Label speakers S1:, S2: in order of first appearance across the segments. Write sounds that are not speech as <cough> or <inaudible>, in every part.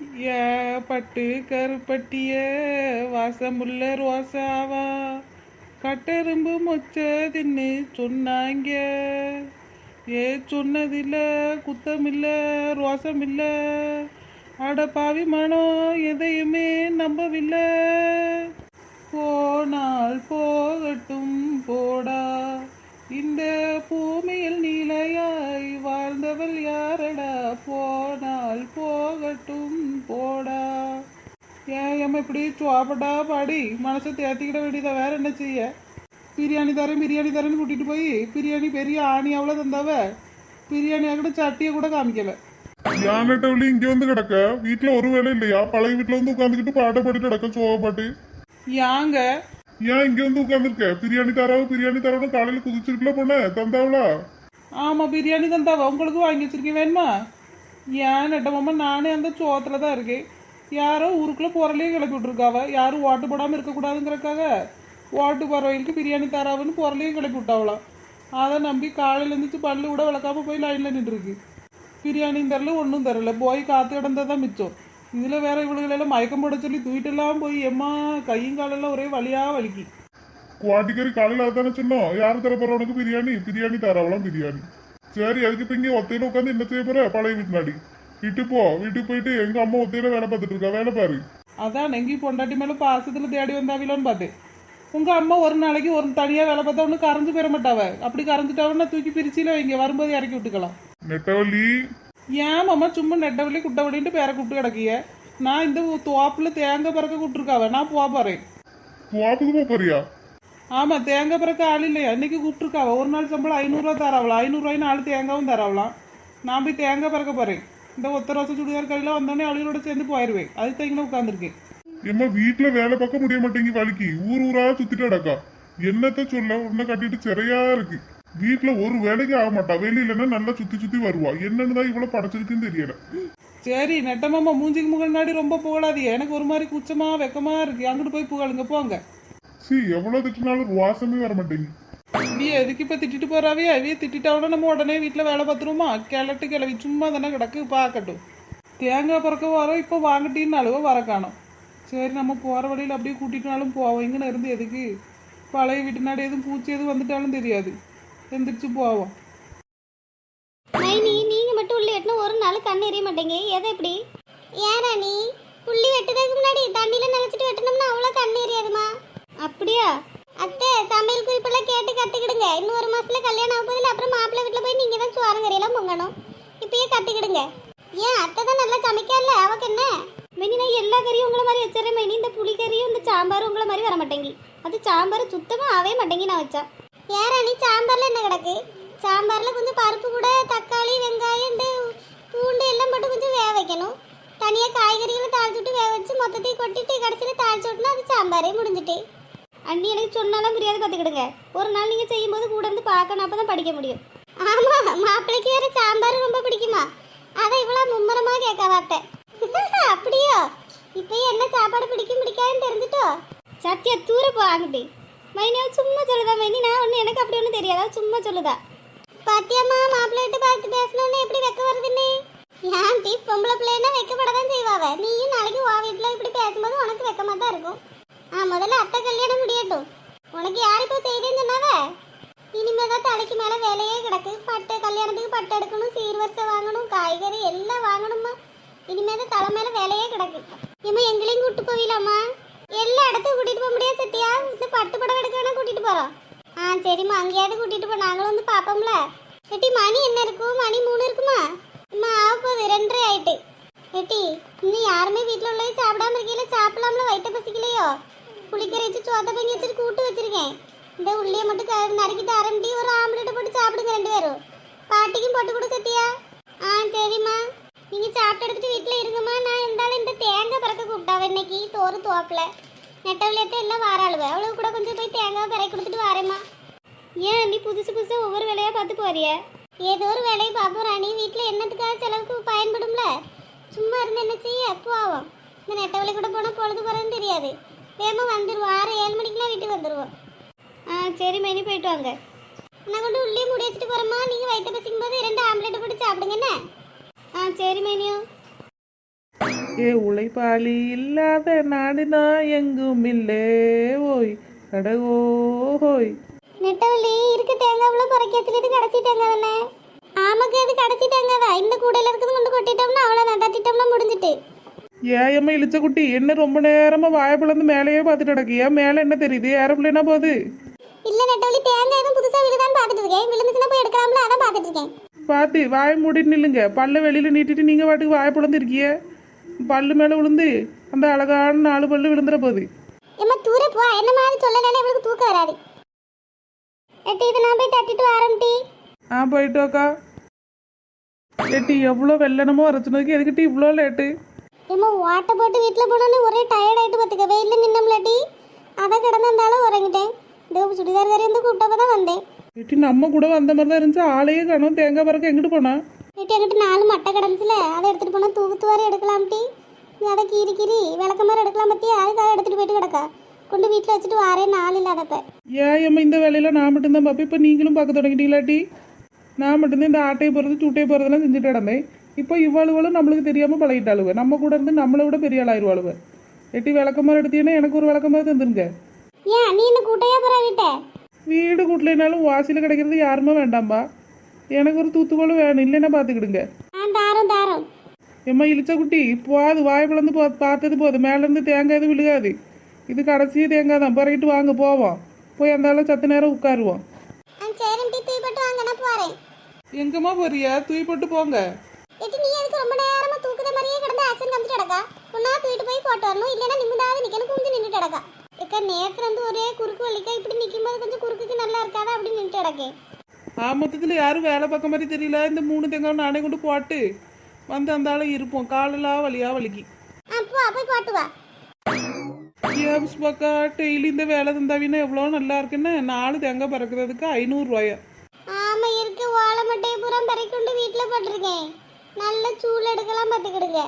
S1: ஏ பட்டு கருப்பட்டிய வாசமுள்ள ரோசாவா கட்டெரும்பு மொச்ச தின்னு சொன்னாங்க. ஏ சொன்னதில்ல குத்தமில்ல ரோசமில்ல. அட பாவி மனம் எதையுமே நம்பவில்லை. போனால் போகட்டும் போடா. இந்த பூமியில் நிலையாய் வாழ்ந்தவள் யாரடா? போனால் ஏன் ஏம்மா இப்படி சோப்பட்டா பாடி மனசை தேத்திக்கிட வேண்டியதா வேற என்ன செய்ய பிரியாணி தரேன் பிரியாணி தரேன்னு கூட்டிட்டு போய் பிரியாணி பெரிய ஆணி அவ்வளோ தந்தாவ பிரியாணி கூட சட்டியை கூட காமிக்கல
S2: யானட்டவளி இங்க வந்து கிடக்க வீட்டுல ஒரு வேலை இல்லையா பழைய வீட்டுல வந்து உட்காந்துக்கிட்டு பாட்டை பாடிட்டு கிடக்க சோக பாட்டு
S1: யாங்க
S2: ஏன் இங்க வந்து உட்காந்துருக்க பிரியாணி தராவு பிரியாணி தரவு காலையில குதிச்சிருக்கல பொண்ணு தந்தாவளா
S1: ஆமாம் பிரியாணி தந்தாவ உங்களுக்கு வாங்கி வச்சிருக்கேன் வேணுமா ஏன் நெட்டமாமா நானே அந்த சோத்துல தான் இருக்கேன் யாரோ ஊருக்குள்ள பொருளையே கிளப்பி விட்ருக்காவ யாரும் ஓட்டு போடாமல் இருக்கக்கூடாதுங்கிறக்காக ஓட்டு போகிறவங்களுக்கு பிரியாணி தராவுன்னு பொருளையும் கிளப்பி விட்டாவலாம் அதை நம்பி காலையில இருந்துச்சு பல்லு கூட விளக்காம போய் லைனில் நின்றுருக்கு. பிரியாணியும் தரல ஒன்றும் தரல. போய் காத்து கிடந்தது தான் மிச்சம். இதில் வேற இவளுகளெல்லாம் மயக்கம் போட சொல்லி தூக்கிட்டெல்லாம் போய் எம்மா கையும் காலெல்லாம் ஒரே வலியாக வலிக்கு.
S2: குவாட்டிக்கறி காலையில் அதானே சொன்னோம். யார் தர போற உனக்கு பிரியாணி? பிரியாணி தராவலாம் பிரியாணி. சரி அதுக்கு இப்ப இங்க ஒத்தையில உட்காந்து என்ன செய்ய போற? பழைய வீட்டுனாடி வீட்டுக்கு போ வீட்டுக்கு போயிட்டு எங்க அம்மா ஒத்தையில வேலை பார்த்துட்டு இருக்கா? வேலை பாரு.
S1: அதான் நெங்கி பொண்டாட்டி மேல பாசத்துல தேடி வந்தாவிலோன்னு பார்த்தேன் உங்க அம்மா ஒரு நாளைக்கு ஒரு தனியா வேலை பார்த்தா ஒன்று கரைஞ்சு போயிட மாட்டாவ? அப்படி கரைஞ்சிட்டாவன்னா தூக்கி பிரிச்சில வைங்க வரும்போது இறக்கி விட்டுக்கலாம்.
S2: நெட்டவள்ளி.
S1: ஏன் மாமா சும்மா நெட்டவழி குட்டவழின்ட்டு பேரை கூப்பிட்டு கிடக்கிய? நான் இந்த தோப்புல தேங்காய் பறக்க கூப்பிட்டுருக்காவ நான் போக போறேன்.
S2: துவாப்புக்கு போக போறியா?
S1: ஆமா தேங்காய் பறக்க ஆள் இல்லையா? இன்னைக்கு கூப்பிட்டுருக்காவ ஒரு நாள் சம்பளம் ஐநூறுரூவா தராவலாம் ஐநூறுரூவாய் நாலு தேங்காயும் தராவலாம் நான் போய் தேங்காய் பறக்க போறேன். இந்த ஒத்த ரோசை சுடிதார் கடையில் வந்தோடனே அவளோட சேர்ந்து போயிடுவேன் அது தைங்கள உட்காந்துருக்கேன்
S2: ஏம்மா வீட்டுல வேலை பார்க்க முடிய மாட்டேங்கி வலிக்கு ஊர் ஊரா சுத்திட்டு அடக்கா என்னத்த சொல்ல? உன்னை கட்டிட்டு சிறையா இருக்கு. வீட்டுல ஒரு வேலைக்கு ஆக மாட்டா. வெளியிலன்னா நல்லா சுத்தி சுத்தி வருவா. என்னன்னு தான் இவ்வளவு படைச்சிருக்குன்னு தெரியல.
S1: சரி நெட்டமாமா மூஞ்சிக்கு முன்னாடி ரொம்ப புகழாதீங்க. எனக்கு ஒரு மாதிரி குச்சமா வெக்கமா இருக்கு. அங்கிட்டு போய் புகழுங்க போங்க.
S2: சி எவ்வளவு திட்டினாலும் வாசமே வர மாட்டேங்கி.
S1: நீ எதுக்கு இப்ப திட்டிட்டு போறாவே? அவிய திட்டாவோட நம்ம உடனே வீட்டுல வேலை பார்த்துருமா கிளட்டு கிளவி சும்மா தானே கிடக்கு பார்க்கட்டும். தேங்காய் பிறக்க வரோம் இப்போ வாங்கிட்டின்னு அளவு வர காணும். சரி நம்ம போற வழியில அப்படியே கூட்டிட்டாலும் போவோம். இங்கன்னு இருந்து எதுக்கு? பழைய வீட்டுனாடி எதுவும் பூச்சி எதுவும் வந்துட்டாலும் தெரியாது. எந்திரிச்சு போவோம்.
S3: மைனி நீங்க மட்டும் உள்ளி வெட்டினா ஒரு நாள் கண் எறிய மாட்டேங்க. எதை எப்படி ஏன் நீ. உள்ளி வெட்டுறதுக்கு முன்னாடி தண்ணியில நினைச்சிட்டு வெட்டணும்னா அவ்வளோ கண் எறியாதுமா அப்படியா? அத்தை சமையல் குறிப்பெல்லாம் கேட்டு கற்றுக்கிடுங்க இன்னும் ஒரு மாசத்துல கல்யாணம் ஆக போதில் அப்புறம் மாப்பிள்ளை வீட்டில் போய் நீங்கள் தான் சோரம் பொங்கணும். இப்பயே கற்றுக்கிடுங்க ஏன் அத்தை தான் நல்லா சமைக்கல அவக்கு என்ன? மெனி நான் எல்லா கறியும் உங்களை மாதிரி வச்சிடறேன் மெனி. இந்த புளிக்கறியும் இந்த சாம்பாரும் உங்களை மாதிரி வர மாட்டேங்கி. அது சாம்பார் சுத்தமாக ஆவே மாட்டேங்கி நான் வச்சேன் ஏறா நீ சாம்பாரில் என்ன கிடக்கு? சாம்பாரில் கொஞ்சம் பருப்பு கூட தக்காளி வெங்காயம் இந்த பூண்டு எல்லாம் போட்டு கொஞ்சம் வேக வைக்கணும். தனியாக காய்கறிகளை தாளிச்சுட்டு வேக வச்சு மொத்தத்தையும் கொட்டிட்டு கடைசியில் தாளிச்சு விட்டுனா அது சாம்பாரே முடிஞ்சிட்டு. அண்ணி எனக்கு சொன்னாலும் புரியாது பார்த்துக்கிடுங்க. ஒரு நாள் நீங்கள் செய்யும்போது கூட இருந்து பார்க்கணும் அப்போ தான் படிக்க முடியும். ஆமாம் மாப்பிள்ளைக்கு வேறு சாம்பார் ரொம்ப பிடிக்குமா? அதை இவ்வளோ மும்முரமாக கேட்க வார்த்தை. <laughs> அப்படியோ? இப்போ என்ன சாப்பாடு பிடிக்கும் பிடிக்காதுன்னு தெரிஞ்சுட்டோ? சத்தியா தூர போ அங்கிட்டு. சும்மா சொல்லுதா மைனி? நான் ஒன்று எனக்கு அப்படி ஒன்றும் தெரியாதா. சும்மா சொல்லுதா. பாத்தியம்மா மாப்பிள்ளைட்டு பார்த்து பேசணும்னு எப்படி வெக்க வருதுன்னு ஏன் டீ பொம்பளை பிள்ளைன்னா வெக்கப்பட தான் செய்வாவ நீயும் நாளைக்கு உன் வீட்டில் இப்படி பேசும்போது உனக்கு வெக்கமாக தான் இருக்கும். ஆ முதல்ல அத்தை கல்யாணம் முடியட்டும். உனக்கு யார் இப்போ செய்தேன்னு சொன்னாவ? இனிமே தான் தலைக்கு மேலே வேலையே கிடக்கு. பட்டு கல்யாணத்துக்கு பட்டு எடுக்கணும் சீர்வரிசை வாங்கணும் காய்கறி எல்லாம் வாங்கணுமா இனிமே தான் தலை மேலே வேலையே கிடக்கு. இனிமே எங்களையும் கூட்டு போவீலாமா எல்லா இடத்துக்கும் கூட்டிட்டு போக முடியாது சத்தியா இந்த பட்டு படம் எடுக்க வேணா கூட்டிட்டு போறோம் ஆ சரிம்மா அங்கேயாவது கூட்டிட்டு போ. நாங்களும் வந்து பார்ப்போம்ல. எட்டி மணி என்ன இருக்கும் மணி மூணு இருக்குமா? அம்மா ஆக போகுது ரெண்டரை ஆயிட்டு. எட்டி இன்னும் யாருமே வீட்டில் உள்ளே சாப்பிடாம இருக்கையில சாப்பிடலாம். புளிக்கரை சோத்த பண்ணி வச்சுட்டு கூட்டு வச்சிருக்கேன். இந்த உள்ளியை மட்டும் நறுக்கி தரண்டி ஒரு ஆம்லெட் போட்டு சாப்பிடுங்க ரெண்டு பேரும். பாட்டிக்கும் போட்டு கொடு சத்தியா ஆ சரிம்மா. நீங்கள் சாப்பிட்டு எடுத்துட்டு வீட்டில் இருங்கம்மா. நான் இருந்தாலும் இந்த தேங்காய் பிறக்க கூப்பிட்டாவ இன்னைக்கு. தோறு தோப்பில் நெட்டவளியத்தை எல்லாம் வாராளுவ. அவளுக்கு கூட கொஞ்சம் போய் தேங்காய் பிறக்கி கொடுத்துட்டு வரேம்மா. ஏன் நீ புதுசு புதுசாக ஒவ்வொரு வேலையாக பார்த்து போறிய? ஏதோ ஒரு வேலையை பார்ப்போம் ராணி வீட்டில் என்னத்துக்காக செலவுக்கு பயன்படும்ல? சும்மா இருந்து என்ன செய்ய? எப்போ ஆகும் இந்த நெட்டவழி கூட போனால் பொழுது போகிறதுன்னு தெரியாது. வேகமாக வந்துடுவோம் ஆறு ஏழு மணிக்கெலாம் வீட்டுக்கு வந்துடுவோம் ஆ சரி மைனி போயிட்டு வாங்க. நான் கொண்டு உள்ளே முடி வச்சுட்டு போகிறோமா நீங்கள் வயிற்று பசிக்கும் போது ரெண்டு ஆம்லெட் போட்டு சாப்பிடுங்க என்ன? ஆ சரி மைனியும்
S1: ஏ உழைப்பாளி இல்லாத நாடுனா எங்கும் இல்லே. ஓய் கடகோ ஹோய்.
S3: நெட்டவள்ளி இருக்கு தேங்காவுல குறைக்க வச்சுட்டு கடைசி தேங்காய் தானே? ஆமாக்கு அது கடைசி தேங்காய் தான். இந்த கூடையில இருக்கிறது கொண்டு கொட்டிட்டோம்னா அவ்வளோதான் தட்டிட்டோம்னா முடிஞ்சிட்டு.
S1: ஏயம்மா இழுச்ச குட்டி என்ன ரொம்ப நேரமா வாழைப்பழந்து மேலேயே பார்த்துட்டு கிடக்கு. ஏன் மேலே என்ன தெரியுது? ஏரோப்ளேனா போகுது?
S3: இல்ல நெட்டவள்ளி தேங்காய் எதுவும் புதுசா விழுதான்னு பார்த்துட்டு இருக்கேன். விழுந்துச்சுன்னா போய் எடுக்கலாம்ல அதான் பார்த்துட்டு இருக்கேன்.
S1: பார்த்து வாயை மூடிட்டு நில்லுங்க. பல்ல வெளியில நீட்டிட்டு நீங்க வாட்டுக்கு வாயை பிளந்து இருக்கிய? பல்லு மேல விழுந்து அந்த அழகான நாலு பல்லு விழுந்துற போகுது.
S3: ஏம்மா தூர போ. என்ன மாதிரி சொல்லலைன்னா இவளுக்கு தூக்கம் வராது. எட்டி இது நான் போய் தட்டிட்டு வரேன் டீ.
S1: ஆ போயிட்டோக்கா ஏட்டி எவ்வளோ வெள்ளனமோ அரைச்சினதுக்கு எதுக்கிட்டி இவ்வளோ லேட்டு
S3: ஏம்மா ஓட்ட போட்டு வீட்டில் போனோன்னு ஒரே டயர்ட் ஆயிட்டு பார்த்துக்க வெயிலில் நின்னோம்ல டீ அதை கிடந்திருந்தாலும் உறங்கிட்டேன். இந்த சுடிதார் கறி வந்து கூப்பிட்டப்ப தான் வந்தேன்.
S1: ஏட்டி நம்ம கூட வந்த மாதிரி தான் இருந்துச்சு. ஆளையே காணும். தேங்காய் பறக்க எங்கிட்டு போனா?
S3: வீட்டு எங்கிட்ட நாலு மட்டை கிடந்துச்சுல. அதை எடுத்துட்டு போனால் தூக்குத்துவாரி எடுக்கலாம் டீ அதை கீறி கீறி விளக்க மாதிரி எடுக்கலாம் பத்தியா? அதுக்காக எடுத்துட்டு போயிட்டு கிடக்கா. கொண்டு வீட்டில் வச்சுட்டு வாரேன் நாள் இல்லாதப்ப.
S1: ஏன் அம்மா இந்த வேலையில நான் மட்டும்தான் பார்ப்பேன். இப்போ நீங்களும் பார்க்க தொடங்கிட்டீங்களாட்டி நான் மட்டும்தான் இந்த ஆட்டையை போகிறது சூட்டையை போகிறதெல்லாம் செஞ்சுட்டு கிடந்தேன். இப்போ இவ்வாளுகளும் நம்மளுக்கு தெரியாமல் பழகிட்டாளுவ. நம்ம கூட இருந்து நம்மளை விட பெரிய ஆளாயிருவாளுவ. எட்டி விளக்கமாக எடுத்தீங்கன்னா எனக்கு ஒரு விளக்கமாக தந்துருங்க.
S3: ஏன்? நீ கூட்டையா வீட்டை
S1: வீடு கூட்டலைனாலும் வாசியில் கிடைக்கிறது யாருமே வேண்டாம்பா. எனக்கு ஒரு தூத்துக்கோளும் வேணும். இல்லைன்னா பார்த்துக்கிடுங்க.
S3: தாரம் தாரம்.
S1: எம்மா இழிச்ச குட்டி போது வாய் பிளந்து போ பார்த்தது போதும் மேலேருந்து தேங்காய் எதுவும் விழுகாது. இது கடைசி தேங்காய் தான். பிறகிட்டு வாங்க போவோம். போய் அந்த சத்து நேரம் உட்காருவோம். எங்கம்மா போறியா? தூய் போட்டு போங்க.
S3: எட்டி நீ எதுக்கு ரொம்ப நேரமா தூக்குத மாதிரியே கிடந்து ஆக்சன் காமிச்சிட்டு கிடக்கா? ஒன்னா தூக்கிட்டு போய் போட்டு வரணும். இல்லைன்னா நிமிந்தாவது நிக்கணும் குஞ்சு நின்றுட்டு கிடக்கா. இக்க நேத்துல இருந்து ஒரே குறுக்கு வலிக்கா இப்படி நிக்கும்போது கொஞ்சம் குறுக்குக்கு நல்லா இருக்காதா அப்படின்னு நின்றுட்டு கிடக்கேன்
S1: ஆ மொத்தத்தில் யாரும் வேலை பார்க்க மாதிரி தெரியல. இந்த மூணு தேங்காய் நானே கொண்டு போட்டு வந்து அந்த ஆளு இருப்போம். காலெல்லாம் வலியா வலிக்கு.
S3: அப்போ போய் போட்டு வா.
S1: ஏப்ஸ் பக்கா டெய்லி இந்த வேலை தந்தாவினா எவ்வளோ நல்லா இருக்குன்னு? நாலு தேங்காய் பறக்கிறதுக்கு ஐநூறுரூவாயா
S3: ஆமா இருக்கு. ஓலை மட்டையை பூரா பறிக்கொண்டு வீட்டுல போட்டிருக்கேன். நல்ல சூள் எடுக்கலாம் பார்த்துக்கிடுங்க.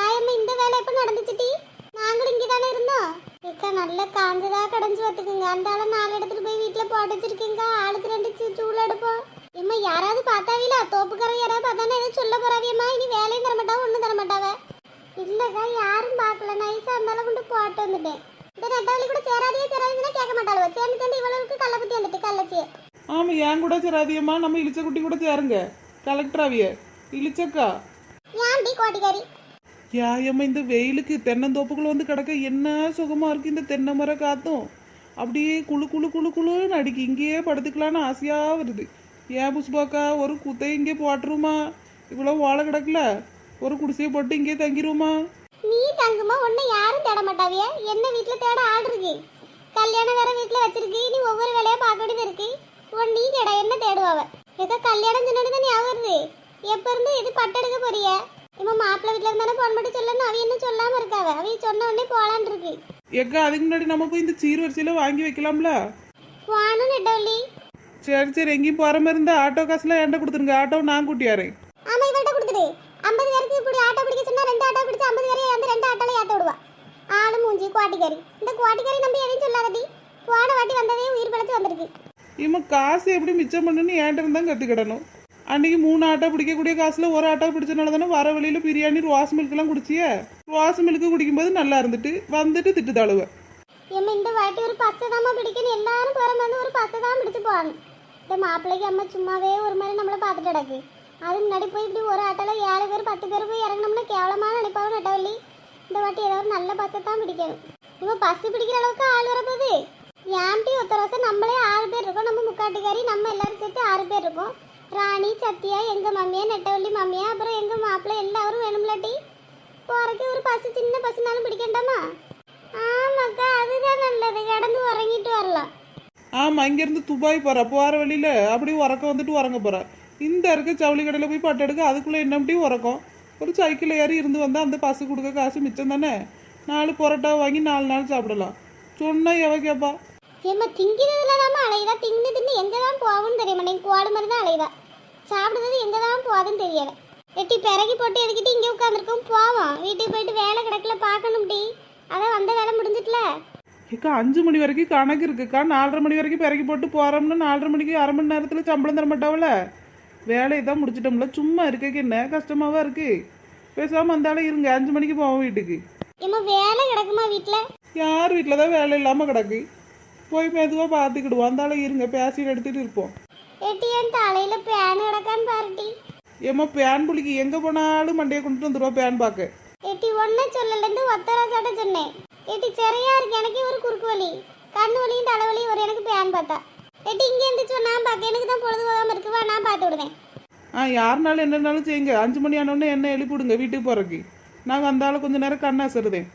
S3: ஏன் இந்த வேலை எப்போ நடந்துச்சுட்டி நாங்களும் இங்கே தானே இருந்தோம் இக்கா நல்ல காஞ்சதா கடைஞ்சு பார்த்துக்குங்க. அந்த ஆளை நாலு இடத்துல போய் வீட்டில் போட்டு வச்சிருக்கீங்க. ஆளுக்கு ரெண்டு சூ- எடுப்போம். இம்மா யாராவது பார்த்தாவில தோப்புக்காரன் யாராவது பார்த்தானே எதுவும் சொல்ல போறாவியம்மா? இனி வேலையும் தர மாட்டாவ ஒன்றும் தர மாட்டாவ இல்லக்கா யாரும் பார்க்கல. நைஸாக இருந்தாலும் கொண்டு போட்டு வந்துட்டேன். இந்த நெட்டவழி கூட சேராதியே சேராதுன்னா கேட்க மாட்டாளுவ. சேர்ந்து சேர்ந்து இவ்வளவுக்கு கள்ள வந்துட்டு கள்ளச்சி
S1: ஆமாம் என் கூட சேராதியம்மா நம்ம இழிச்ச குட்டி கூட சேருங்க. கலெக்டர் ஆவியே இளிச்சக்கா
S3: ஏன்டி கோட்டிக்காரி
S1: ஏயம்மா இந்த வெயிலுக்கு தென்னந்தோப்புக்குள்ள வந்து கிடக்க என்ன சுகமா இருக்கு இந்த தென்னை மரம் காத்தும்? அப்படியே குளு குளு குளு குளுன்னு அடிக்கு. இங்கேயே படுத்துக்கலான்னு ஆசையா வருது. ஏன் புஷ்பாக்கா ஒரு குத்தை இங்கே போட்டுருமா? இவ்வளோ ஓலை கிடக்கல. ஒரு குடிசையை போட்டு இங்கே தங்கிருமா?
S3: நீ தங்குமா உன்னை யாரும் தேட மாட்டாவிய? என்ன வீட்ல தேட ஆள் இருக்கு? கல்யாணம் வேற வீட்ல வச்சிருக்கு. நீ ஒவ்வொரு வேலையா பார்க்க வேண்டியது இருக்கு. உன் நீ தேட என்ன தேடுவாவ ஏதோ கல்யாணம் சொன்னது தான் ஞாபகம் வருது. எப்ப இருந்து இது பட்டெடுக்க போறிய? இவன் மாப்பிள்ளை வீட்ல இருந்தானே போன் பண்ணி சொல்லணும். அவ என்ன சொல்லாம இருக்காவ. அவ சொன்ன உடனே போலான் இருக்கு.
S1: எக்கா அதுக்கு முன்னாடி நம்ம போய் இந்த சீர் வரிசையில் வாங்கி வைக்கலாம்ல?
S3: போனும் நெட்டவள்ளி.
S1: சரி சரி. எங்கேயும் போகிற மாதிரி இருந்தால் ஆட்டோ காசுலாம் என்கிட்ட கொடுத்துருங்க. ஆட்டோ நான் கூட்டியாரேன்.
S3: ஆமா இவள்கிட்ட கொடுத்துடு. ஐம்பது பேருக்கு இப்படி ஆட்டோ பிடிக்க சொன்னா ரெண்டு ஆட்டோ பிடிச்சு ஐம்பது பேரை வந்து ரெண்டு ஆட்டோல ஏத்த விடுவா. ஆளு மூஞ்சி குவாட்டிக்காரி. இந்த குவாட்டிக்காரி நம்பி எதையும் சொல்லாதடி. போன வாட்டி வந்ததே உயிர் பிழைச்சு வந்திருக்கு.
S1: இவன் காசு எப்படி மிச்சம் பண்ணுன்னு என்கிட்ட இருந்தால் கற்றுக்கிடணும் அன்னைக்கு மூணு ஆட்டோ பிடிக்கக்கூடிய காசில் ஒரு ஆட்டோ பிடிச்சனால தானே வர வழியில் பிரியாணி ரோஸ் மில்க்லாம் குடிச்சிய? ரோஸ் மில்க்கு குடிக்கும்போது நல்லா இருந்துட்டு வந்துட்டு திட்டு தழுவ
S3: ஏம்மா இந்த வாட்டி ஒரு பச்சை தான் பிடிக்கணும் எல்லாரும் போகிற மாதிரி ஒரு பச்சை தான் பிடிச்சு போகணும் இந்த மாப்பிள்ளைக்கு அம்மா சும்மாவே ஒரு மாதிரி நம்மளை பார்த்துட்டு கிடக்கு. அது முன்னாடி போய் இப்படி ஒரு ஆட்டோல ஏழு பேர் பத்து பேர் போய் இறங்கினோம்னா கேவலமான நினைப்பாவும் நட்டவள்ளி? இந்த வாட்டி ஏதோ ஒரு நல்ல பஸ்ஸை தான் பிடிக்கணும். இப்போ பஸ் பிடிக்கிற அளவுக்கு ஆள் வரப்போகுது. ஏன்ட்டி ஒத்த வருஷம் நம்மளே ஆறு பேர் இருக்கோம். நம்ம முக்காட்டுக்காரி நம்ம எல்லாரும் சேர்த்து ஆறு பேர் இருக்கோம். ராணி சத்யா எங்க மம்மியா நெட்டவள்ளி மம்மியா அப்புறம் எங்க மாப்பிள்ளை எல்லாரும் வேணும்லாட்டி போறதுக்கு ஒரு பஸ் சின்ன பஸ்னாலும் பிடிக்கண்டாமா ஆமாக்கா அதுதான் நல்லது. கடந்து உறங்கிட்டு வரலாம்.
S1: ஆமாம் இங்கேருந்து துபாய் போகிற போகிற வழியில் அப்படியே உறக்க வந்துட்டு உறங்க போகிற இந்த இருக்க ஜவுளி கடையில் போய் பட்டு எடுக்க அதுக்குள்ளே என்ன அப்படியும் உறக்கம்? ஒரு சைக்கிள் ஏறி இருந்து வந்தால் அந்த பஸ்ஸு கொடுக்க காசு மிச்சம் தானே? நாலு பரோட்டா வாங்கி நாலு நாள் சாப்பிடலாம். சொன்னா எவ கேப்பா?
S3: ஏம்மா திங்கிறதுல தாம்மா அலையுதா தின்னு தின்னு எங்கே தான் போகும்னு தெரிய மாட்டேங்க கோடு மாதிரி தான் அலையுதா சாப்பிடுறது எங்கே தான் போகுதுன்னு தெரியல. எட்டி பிறகி போட்டு எதுக்கிட்டு இங்கே உட்காந்துருக்கோம் போவோம். வீட்டுக்கு போயிட்டு வேலை கிடக்கல பார்க்கணும் டி. அதான் வந்த வேலை முடிஞ்சிட்டல.
S1: ஏக்கா அஞ்சு மணி வரைக்கும் கணக்கு இருக்குக்கா. நாலரை மணி வரைக்கும் பிறக்கி போட்டு போகிறோம்னா நாலரை மணிக்கு அரை மணி நேரத்தில் சம்பளம் தர மாட்டாவில? வேலையை தான் முடிச்சிட்டோம்ல. சும்மா இருக்கக்கு என்ன? கஷ்டமாவா இருக்கு? பேசாமல் அந்தாலும் இருங்க. அஞ்சு மணிக்கு போவோம் வீட்டுக்கு.
S3: ஏம்மா வேலை கிடக்குமா வீட்டில்?
S1: யார் வீட்டில் தான் வேலை இல்லாமல் கிடக்கு. போய் மெதுவாக பார்த்துக்கிடுவோம். அந்தாலும் இருங்க. பேசிட்டு எடுத்துகிட்டு இருப்போம்.
S3: ஏட்டி என் தலையில பேன் கிடக்கான்னு பாருட்டி
S1: ஏம்மா பேன் புளிக்கு எங்கே போனாலும் மண்டையை கொண்டுட்டு வந்துடுவா பேன் பார்க்க
S3: ஏட்டி ஒன்ன சொல்லலேருந்து ஒத்தராசாட்ட சொன்னேன். ஏட்டி சரியா இருக்கு எனக்கு ஒரு குறுக்கு வலி. கண்ணு வலியும் தலைவலியும் ஒரு எனக்கு பேன் பார்த்தா. ஏட்டி இங்கே இருந்துச்சு நான் பார்க்க எனக்கு தான் பொழுது போகாம இருக்குவா நான் பார்த்து விடுவேன்.
S1: ஆ யாருனாலும் என்னன்னாலும் செய்யுங்க. அஞ்சு மணி ஆனோடனே என்ன எழுப்பி விடுங்க வீட்டுக்கு போகிறக்கு நாங்கள் அந்த ஆளை கொஞ்ச நேரம் கண்ணாசுறதேன்